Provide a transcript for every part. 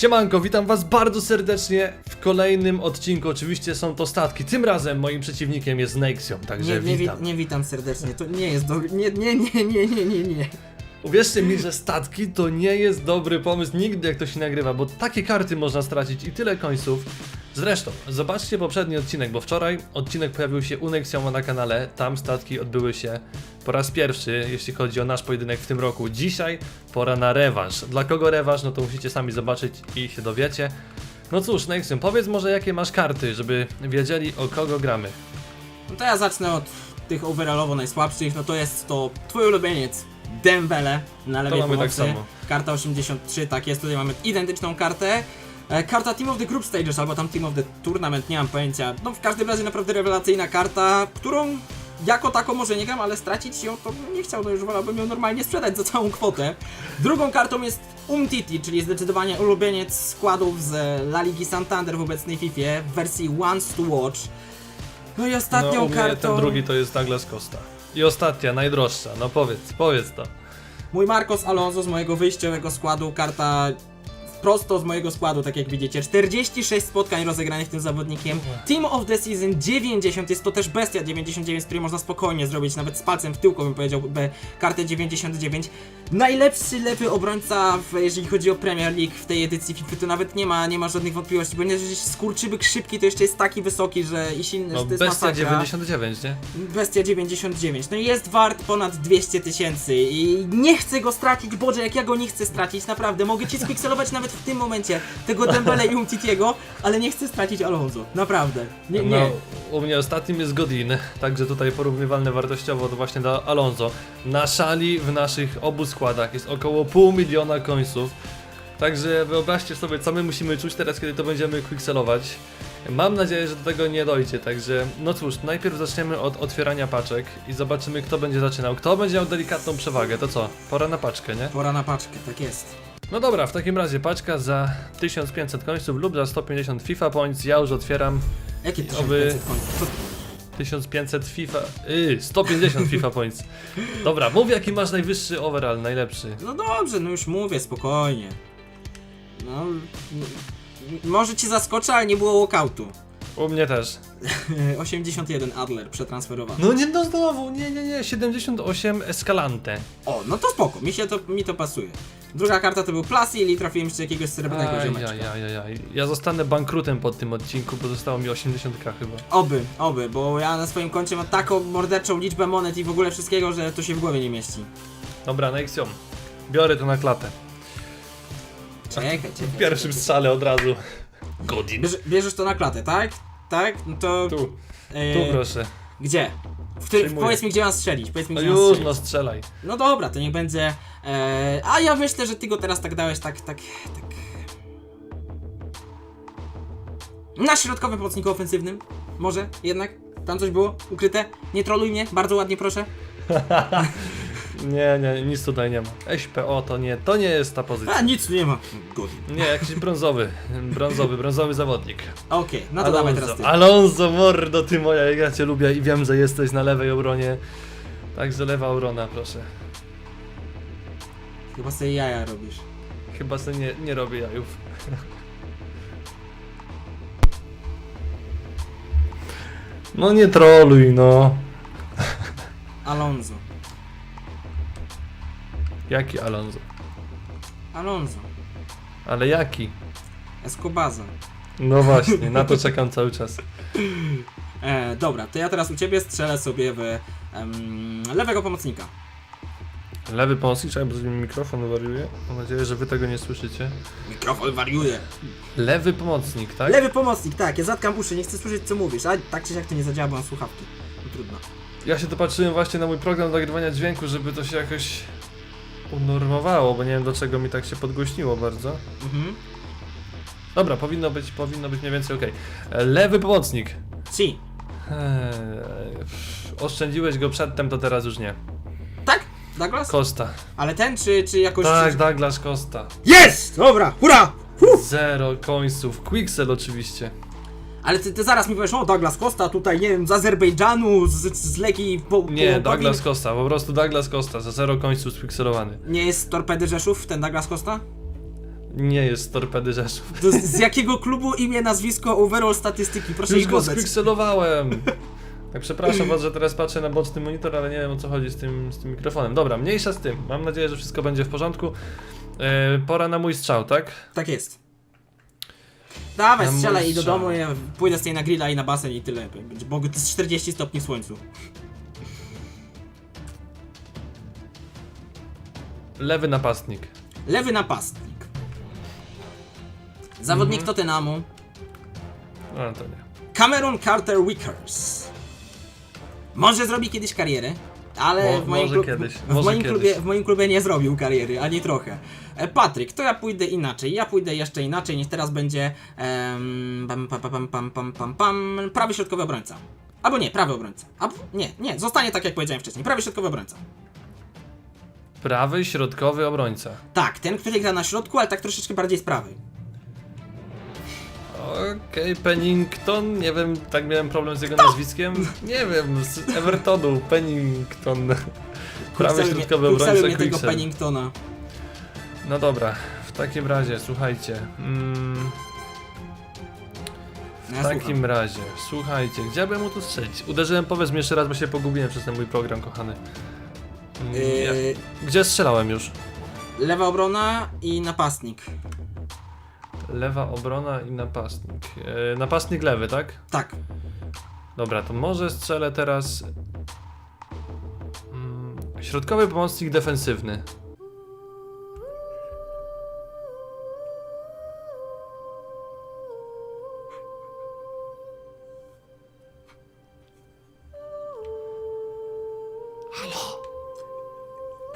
Siemanko, witam was bardzo serdecznie w kolejnym odcinku. Oczywiście są to statki. Tym razem moim przeciwnikiem jest Nexium, także Nie, nie, wi- witam. nie witam serdecznie, to nie jest dobry. Nie, nie, nie, nie, nie, nie, nie. Uwierzcie mi, że statki to nie jest dobry pomysł nigdy jak to się nagrywa, bo takie karty można stracić i tyle końców. Zresztą, zobaczcie poprzedni odcinek, bo wczoraj odcinek pojawił się u Nexioma na kanale, tam statki odbyły się po raz pierwszy, jeśli chodzi o nasz pojedynek w tym roku. Dzisiaj pora na rewanż. Dla kogo rewanż, no to musicie sami zobaczyć i się dowiecie. No cóż, Nexium, powiedz może jakie masz karty, żeby wiedzieli o kogo gramy. No to ja zacznę od tych overallowo najsłabszych, no to jest to twój ulubieniec Dembele na lewej mamy tak pomocy. samo. Karta 83, tak jest, tutaj mamy identyczną kartę. E, Karta Team of the Group Stages albo tam Team of the Tournament, nie mam pojęcia. No w każdym razie naprawdę rewelacyjna karta, którą jako taką może nie gram, ale stracić ją to nie chciał, no już wolałbym ją normalnie sprzedać za całą kwotę. Drugą kartą jest Umtiti, czyli zdecydowanie ulubieniec składów z La Ligi Santander w obecnej FIFA w wersji Once to Watch. No i ostatnią no, u mnie kartą... ten drugi to jest Douglas Costa. I ostatnia, najdroższa, no powiedz, powiedz to. Mój Marcos Alonso z mojego wyjściowego składu, karta prosto z mojego składu, tak jak widzicie. 46 spotkań rozegranych tym zawodnikiem. Team of the Season 90, jest to też bestia 99, z której można spokojnie zrobić, nawet z palcem w tyłku bym powiedział, B, kartę 99. Najlepszy lewy obrońca, w, jeżeli chodzi o Premier League w tej edycji FIFA, to nawet nie ma, nie ma żadnych wątpliwości, ponieważ skurczybyk szybki to jeszcze jest taki wysoki, że i silny, No że to jest bestia masakra. 99, nie? Bestia 99. No i jest wart ponad 200 tysięcy i nie chcę go stracić, Boże, jak ja go nie chcę stracić, naprawdę. Mogę ci spikselować nawet w tym momencie tego Dembele i Umtitiego, ale nie chcę stracić Alonso. Naprawdę. Nie, nie. No, u mnie ostatnim jest Godin, także tutaj porównywalne wartościowo to właśnie do Alonso. Na szali w naszych obu składach jest około pół miliona końców. Także wyobraźcie sobie, co my musimy czuć teraz, kiedy to będziemy quickselować. Mam nadzieję, że do tego nie dojdzie, także no cóż, najpierw zaczniemy od otwierania paczek i zobaczymy, kto będzie zaczynał. Kto będzie miał delikatną przewagę, to co? Pora na paczkę, nie? Pora na paczkę, tak jest. No dobra, w takim razie paczka za 1500 końców lub za 150 FIFA points. Ja już otwieram Jakie I 1500 końców? Co? 1500 FIFA. Yy, 150 FIFA points. Dobra, mów jaki masz najwyższy overall, najlepszy. No dobrze, no już mówię, spokojnie. No... Może ci zaskoczę, ale nie było walkoutu. U mnie też. 81 Adler przetransferowany. No nie, no znowu, nie, nie, nie, 78 Escalante. O, no to spoko, mi się to, mi to pasuje. Druga karta to był Plassil i trafiłem jeszcze jakiegoś srebrnego ziomeczka. aj, aj, aj. Ja zostanę bankrutem po tym odcinku, bo zostało mi 80k chyba. Oby, oby, bo ja na swoim koncie mam taką morderczą liczbę monet i w ogóle wszystkiego, że to się w głowie nie mieści. Dobra, Nexium. Biorę to na klatę. Czekaj, czekaj. W pierwszym strzale od razu. Godin. Bierz, bierzesz to na klatę, tak? Tak? No to... Tu, e, tu proszę. Gdzie? W Przyjmuję. powiedz mi, gdzie mam strzelić, powiedz mi, No gdzie mam już, strzelić. no strzelaj. No dobra, to niech będzie... E, a ja myślę, że ty go teraz tak dałeś, tak, tak, tak... Na środkowym pomocniku ofensywnym? Może? Jednak? Tam coś było? Ukryte? Nie troluj mnie, bardzo ładnie proszę. Nie, nie, nic tutaj nie ma. SPO to nie, to nie jest ta pozycja. A, nic tu nie ma. Good. Nie, jakiś brązowy, brązowy, brązowy zawodnik. Okej, no to dawaj teraz ty. Alonso, mordo, ty moja, jak ja cię lubię i wiem, że jesteś na lewej obronie. Także lewa obrona, proszę. Chyba sobie jaja robisz. Chyba sobie nie, nie robię jajów. No nie troluj, no. Alonso. Jaki Alonso? Alonso. Ale jaki? Escobaza. No właśnie, na to czekam cały czas. E, dobra, to ja teraz u ciebie strzelę sobie w em, lewego pomocnika. Lewy pomocnik, bo mi mikrofon wariuje. Mam nadzieję, że wy tego nie słyszycie. Mikrofon wariuje. Lewy pomocnik, tak? Lewy pomocnik, tak, ja zatkam uszy, nie chcę słyszeć co mówisz, a tak czy siak to nie zadziała, bo mam słuchawki. No trudno. Ja się dopatrzyłem właśnie na mój program nagrywania dźwięku, żeby to się jakoś unormowało, bo nie wiem do czego mi tak się podgłośniło bardzo. Mhm. Dobra, powinno być, powinno być mniej więcej ok. Lewy pomocnik. Si. Eee, oszczędziłeś go przedtem, to teraz już nie. Tak? Douglas? Costa. Ale ten czy, czy jakoś... Tak, Douglas Costa. Jest! Dobra, hurra! Zero końców. Quicksel oczywiście. Ale ty, ty zaraz mi powiesz, o Douglas Costa tutaj, nie wiem, z Azerbejdżanu, z, z Leki po, Nie, po, Douglas Costa, po prostu Douglas Costa, za zero końców spikselowany. Nie jest Torpedy Rzeszów, ten Douglas Costa? Nie jest z Torpedy Rzeszów. To z, z jakiego klubu imię, nazwisko, overall statystyki? Proszę Już go podać. spikselowałem. Tak, przepraszam was, że teraz patrzę na boczny monitor, ale nie wiem o co chodzi z tym, z tym mikrofonem. Dobra, mniejsza z tym. Mam nadzieję, że wszystko będzie w porządku. E, pora na mój strzał, tak? Tak jest. Dawaj, mój strzelaj i do domu, ja pójdę z tej na grilla i na basen i tyle. Będzie, bo to jest 40 stopni w słońcu. Lewy napastnik. Lewy napastnik. Zawodnik Mhm. Tottenhamu. No to nie. Cameron Carter Wickers. Może zrobi kiedyś karierę, ale Mo- w, moim klub- kiedyś, w, moim klubie, w moim klubie nie zrobił kariery, ani trochę. E, Patryk, to ja pójdę inaczej. Ja pójdę jeszcze inaczej niż teraz będzie em, pam, pam, pam, pam, pam, pam, prawy środkowy obrońca. Albo nie, prawy obrońca. Albo, nie, nie, zostanie tak jak powiedziałem wcześniej. Prawy środkowy obrońca. Prawy środkowy obrońca. Tak, ten, który gra na środku, ale tak troszeczkę bardziej z prawej. Okej, Pennington, nie wiem, tak miałem problem z jego nazwiskiem. Nie wiem, z Evertonu, Pennington. Prawy środkowy mnie, kurcelu obrońca mnie tego Quicksel. Penningtona. No dobra, w takim razie, słuchajcie. Mm, No w ja takim słucham. razie, słuchajcie, gdzie by mu tu strzelić? Uderzyłem, powiedz mi jeszcze raz, bo się pogubiłem przez ten mój program, kochany. Mm, ja- Yy, Gdzie strzelałem już? lewa obrona i napastnik. Lewa obrona i napastnik. E, napastnik lewy, tak? Tak. Dobra, to może strzelę teraz. Mm, środkowy pomocnik defensywny. Halo?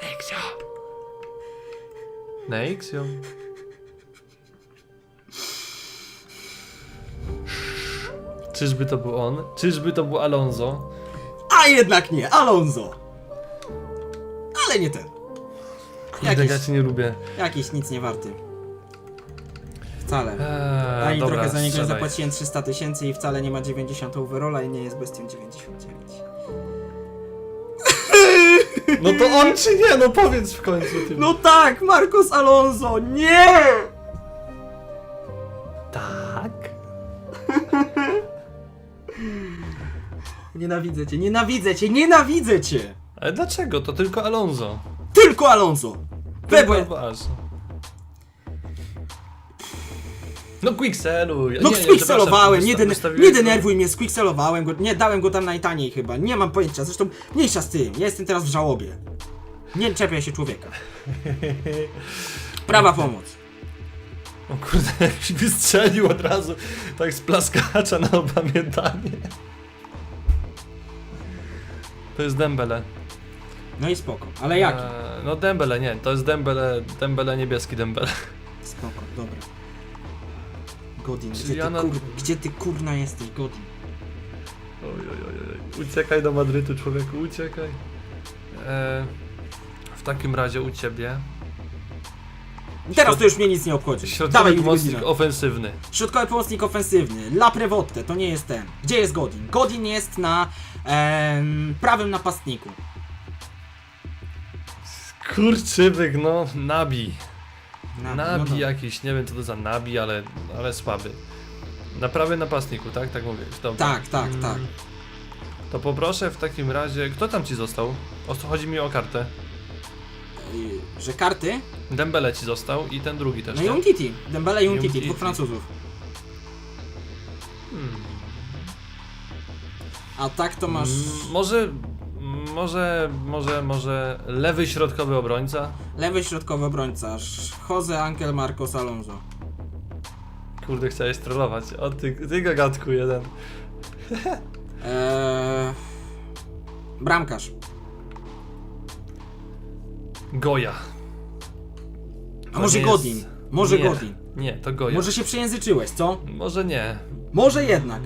Nexio? Nexio? Czyżby to był on? Czyżby to był Alonso? A jednak nie, Alonso. Ale nie ten. Kurde, Jakiś- ja cię nie lubię. Jakiś nic nie warty. Wcale. Eee, Ani trochę za niego nie strzelaj. zapłaciłem 300 tysięcy i wcale nie ma 90 overalla i nie jest bestią 99. No to on czy nie? No powiedz w końcu ty. No tak, Marcos Alonso, nie! Nienawidzę cię, nienawidzę cię, nienawidzę cię! Ale dlaczego? To tylko Alonso. Tylko Alonso! Tylko Weber! wasz. No quickseluj. No squickselowałem, nie, den nie denerwuj mnie, squickselowałem go, nie, dałem go tam najtaniej chyba, nie mam pojęcia, zresztą mniejsza z tym, ja jestem teraz w żałobie. Nie czepiaj się człowieka. Prawa pomoc. O kurde, jakiś wystrzelił od razu. Tak z plaskacza na opamiętanie. To jest Dembele. No i spoko, ale jaki? Eee, no Dembele, nie, to jest Dembele, Dembele niebieski Dembele. Spoko, dobra. Godin, gdzie ty, ja na- kur... gdzie ty kurna jesteś, Godin? Oj, oj, oj, oj. Uciekaj do Madrytu, człowieku, uciekaj. E, w takim razie u ciebie. Teraz to już mnie nic nie obchodzi. Środkowy mi pomocnik Godina. ofensywny. Środkowy pomocnik ofensywny, La Prevotte, to nie jest ten. Gdzie jest Godin? Godin jest na em, prawym napastniku. Kurczybyk, no, Nabi. Na- Nabi no dobra. jakiś, nie wiem co to za Nabi, ale, ale słaby. Na prawym napastniku, tak? Tak mówię. Dobra. Tak, tak, Mm, tak. To poproszę w takim razie. Kto tam ci został? O co chodzi mi o kartę? Że karty? Dembele ci został i ten drugi też. No i? Umtiti. Dembele i Umtiti, Umtiti. dwóch Francuzów. Hmm. A tak to masz Mm, Może. Może, może, może lewy środkowy obrońca? lewy środkowy obrońca, Jose Angel Marcos Alonso. Kurde, chciałeś trollować. O ty, ty gagatku jeden. Eee, bramkarz. Goja. A To może nie Godin? jest- Może nie, Godin. Nie, to Goja. Może się przejęzyczyłeś, co? Może nie. Może jednak.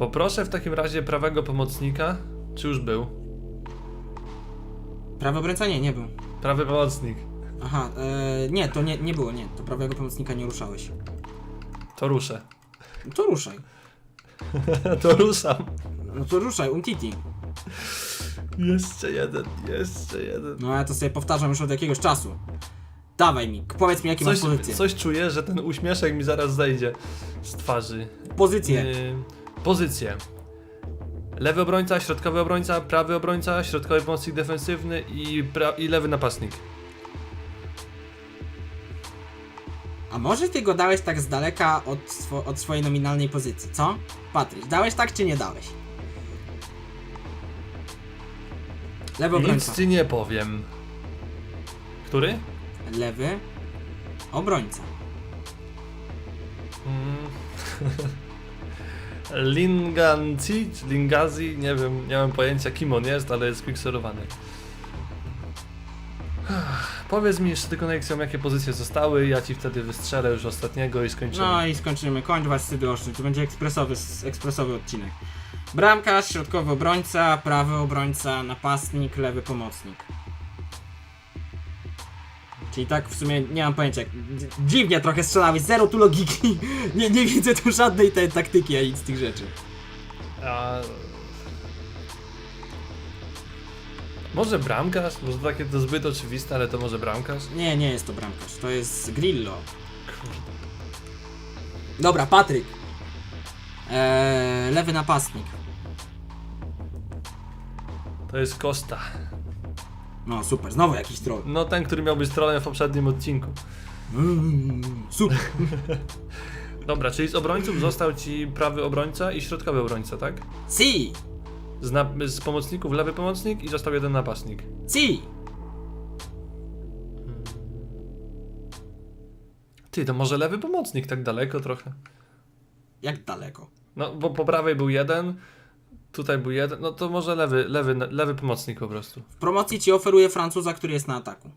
Poproszę w takim razie prawego pomocnika. Czy już był? Prawy obrońca? Nie, nie był. Prawy pomocnik. Aha, eee, nie, to nie, nie było, nie. To prawego pomocnika nie ruszałeś. To ruszę. No to ruszaj. to ruszam. No to ruszaj, Umtiti. Jeszcze jeden, jeszcze jeden. No ja to sobie powtarzam już od jakiegoś czasu. Dawaj mi, powiedz mi jakie Coś, masz pozycje. coś czuję, że ten uśmieszek mi zaraz zejdzie z twarzy. Pozycje. Yy, pozycje. Lewy obrońca, środkowy obrońca, prawy obrońca, środkowy pomocnik defensywny i, i lewy napastnik. A może ty go dałeś tak z daleka od, swo- od swojej nominalnej pozycji, co? Patryś, dałeś tak czy nie dałeś? Lewy obrońca. Nic ci nie powiem. Który? Lewy obrońca. Mm. Linganzi, Lingazi, nie wiem, nie mam pojęcia kim on jest, ale jest pikselowany. Powiedz mi jeszcze tylko Nexium, jakie pozycje zostały, ja ci wtedy wystrzelę już ostatniego i skończymy. No i skończymy. Kończ was. To będzie ekspresowy, ekspresowy odcinek. Bramkarz, środkowy obrońca, prawy obrońca, napastnik, lewy pomocnik. Czyli tak w sumie nie mam pojęcia. dzi- Dziwnie trochę strzelałeś, zero tu logiki. Nie, nie widzę tu żadnej tej taktyki, a nic z tych rzeczy. A... Może bramkarz? Może takie to zbyt oczywiste, ale to może bramkarz? Nie, nie jest to bramkarz, to jest Grillo. Dobra, Patryk. Eee, lewy napastnik. To jest Costa. No super, znowu jakiś troll. No ten, który miał być trolem w poprzednim odcinku. Mm, super. Dobra, czyli z obrońców został ci prawy obrońca i środkowy obrońca, tak? Si! Z, na, z pomocników lewy pomocnik i został jeden napastnik. Si! Ty, to może lewy pomocnik tak daleko trochę? Jak daleko? No, bo po prawej był jeden, tutaj był jeden, no to może lewy, lewy, lewy pomocnik po prostu. W promocji ci oferuję Francuza, który jest na ataku.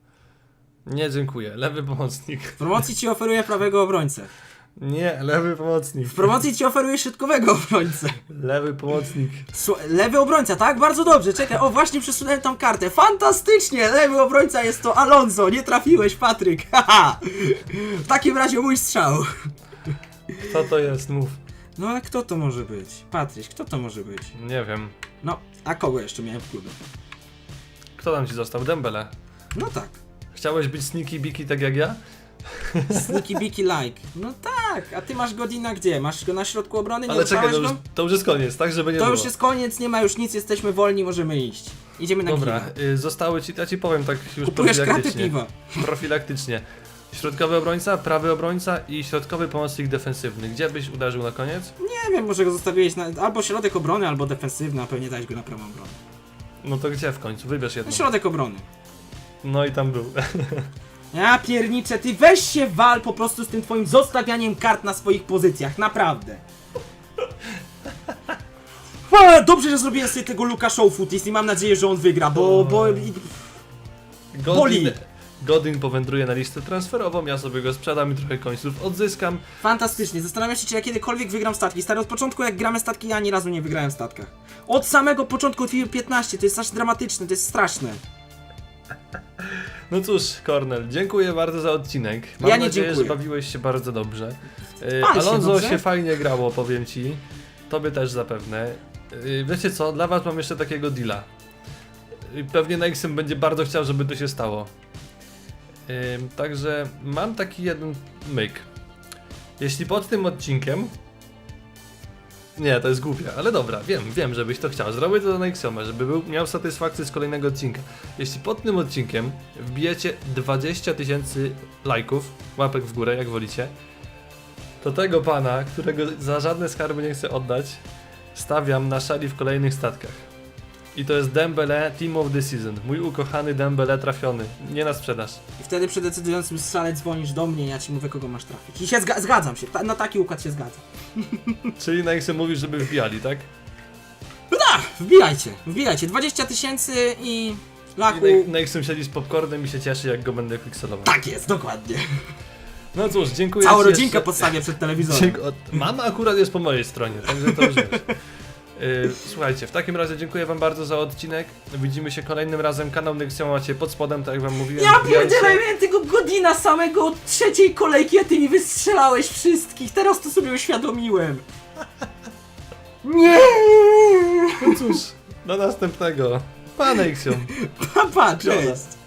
Nie, dziękuję. Lewy pomocnik. W promocji ci oferuję prawego obrońcę. Nie, lewy pomocnik. W promocji ci oferuję środkowego obrońcę. Lewy pomocnik. Słu- lewy obrońca, tak? Bardzo dobrze, czekaj. O, właśnie przesunąłem tą kartę. Fantastycznie! Lewy obrońca jest to Alonso. Nie trafiłeś, Patryk. Haha! W takim razie mój strzał. Kto to jest? Mów. No a kto to może być? Patryś, kto to może być? Nie wiem. No, a kogo jeszcze miałem w klubie? Kto tam ci został? Dembele. No tak. Chciałeś być sneaky biki tak jak ja? Sneaky Biki like. No tak, a ty masz Godina gdzie? Masz go na środku obrony? Nie Ale czekaj, to już, go? to już jest koniec, tak żeby nie To było. już jest koniec, nie ma już nic, jesteśmy wolni, możemy iść. Idziemy na Dobra, piwo. y, zostały ci, ja ci powiem tak już Kupujesz kraty profilaktycznie. piwa. Profilaktycznie. Środkowy obrońca, prawy obrońca i środkowy pomocnik defensywny. Gdzie byś uderzył na koniec? Nie wiem, może go zostawiłeś na albo środek obrony, albo defensywny, a pewnie dałeś go na prawą obronę. No to gdzie w końcu? Wybierz jedno. środek obrony. No i tam był. Ja pierniczę, ty weź się wal po prostu z tym twoim zostawianiem kart na swoich pozycjach, naprawdę. Dobrze, że zrobiłem sobie tego Luka Showfootis i mam nadzieję, że on wygra, bo... bo... Boli. Godin powędruje na listę transferową, ja sobie go sprzedam i trochę końców odzyskam. Fantastycznie, zastanawiam się, czy ja kiedykolwiek wygram statki. Stary, od początku jak gramy statki, ja ani razu nie wygrałem w statkach. Od samego początku od FIFA 15, to jest aż dramatyczne, to jest straszne. No cóż, Kornel, dziękuję bardzo za odcinek. Mam Ja nie nadzieję, dziękuję. że bawiłeś się bardzo dobrze. Yy, się Alonso dobrze? się fajnie grało, powiem ci. Tobie też zapewne. Yy, Wiecie co, dla was mam jeszcze takiego deala. Yy, Pewnie Nexem będzie bardzo chciał, żeby to się stało. Także mam taki jeden myk. Jeśli pod tym odcinkiem nie, to jest głupie, ale dobra, wiem, wiem, żebyś to chciał. Zrobię to na Nexioma, żeby był, miał satysfakcję z kolejnego odcinka. Jeśli pod tym odcinkiem wbijecie 20 tysięcy lajków, łapek w górę, jak wolicie, to tego pana, którego za żadne skarby nie chcę oddać, stawiam na szali w kolejnych statkach. I to jest Dembele Team of the Season. Mój ukochany Dembele trafiony. Nie na sprzedaż. I wtedy przy decydującym strzale dzwonisz do mnie ja ci mówię, kogo masz trafić. I się zga- zgadzam się, ta- na taki układ się zgadzam. Czyli Nexem mówisz, żeby wbijali, tak? Wbijajcie, wbijajcie, 20 tysięcy i... Lachu... I Nexem siedzi z popcornem i się cieszy, jak go będę quickselował. Tak jest, dokładnie. No cóż, dziękuję Całą rodzinkę jeszcze. postawię przed telewizorem. Mama akurat jest po mojej stronie, także to już wiesz. Yy, Słuchajcie, w takim razie dziękuję wam bardzo za odcinek. Widzimy się kolejnym razem. Kanał Nexion macie pod spodem, tak jak wam mówiłem. Ja pierdzielę, miałem tego Godina samego od trzeciej kolejki, a ty mi wystrzelałeś wszystkich. Teraz to sobie uświadomiłem. Nie! No cóż, do następnego. Pa Nexion. Papa, cześć!